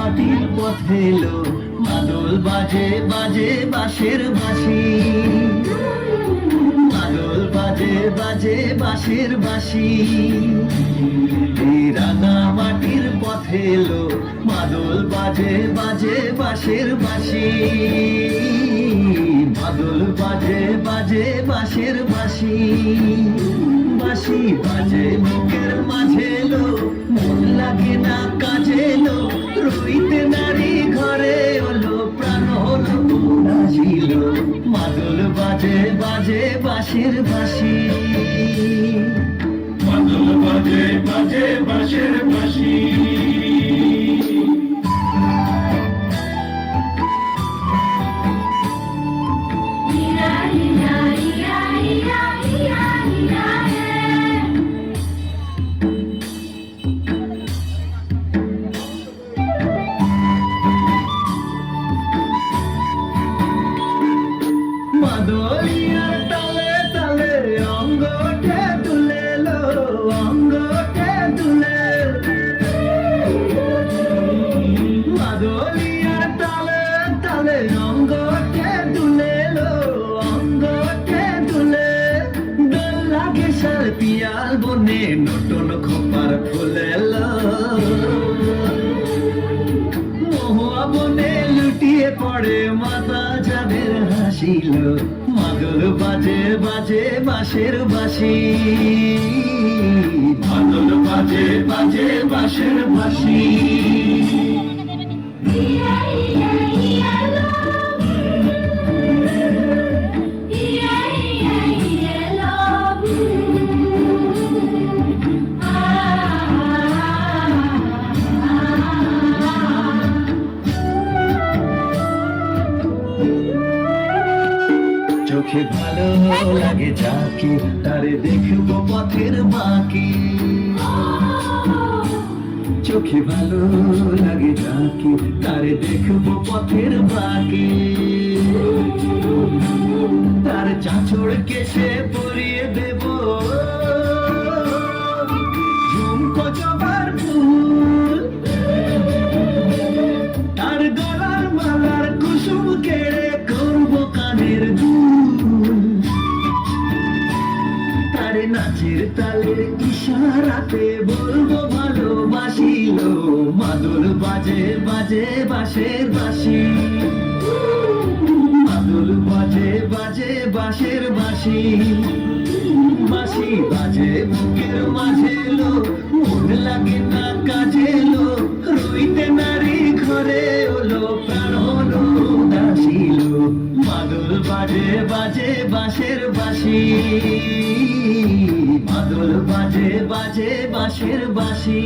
পথে এলো। মাদল বাজে বাজে বাঁশের বাঁশি। মাদল বাজে বাজে বাঁশের বাঁশি। রাঙা মাটির পথে এলো। মাদল বাজে বাজে বাঁশের বাঁশি। মাদল বাজে বাজে বাঁশের বাঁশি। বাঁশি বাজে মুখের মাঝে এলো। মাদল বাজে বাজে বাঁশের বাঁশি মাদল বাজে বাজে বাঁশের বাঁশি যাদের হাসিল মাদল বাজে বাজে বাঁশের বাঁশি। চোখে ভালো লাগে যাকে তারে দেখব পথের বাকি চোখে ভালো লাগে যাকে তারে দেখব পথের বাকি তার চাঁচড় কেসে পরিয়ে দেব। ইশারাতে বলব ভালোবাসিল। মাদল বাজে বাজে, বাঁশের বাসি মাদল বাজে বাজে, বাঁশের বাঁশি। বাঁশি বাজে, বুকের মাঝে লো। মন লাগে না কাজে লো। রইতে নারী ঘরে হলো প্রাণ হলো দাসিল মাদল বাজে বাজে, বাঁশের বাঁশি। মাদল বাজে বাজে বাঁশের বাঁশি।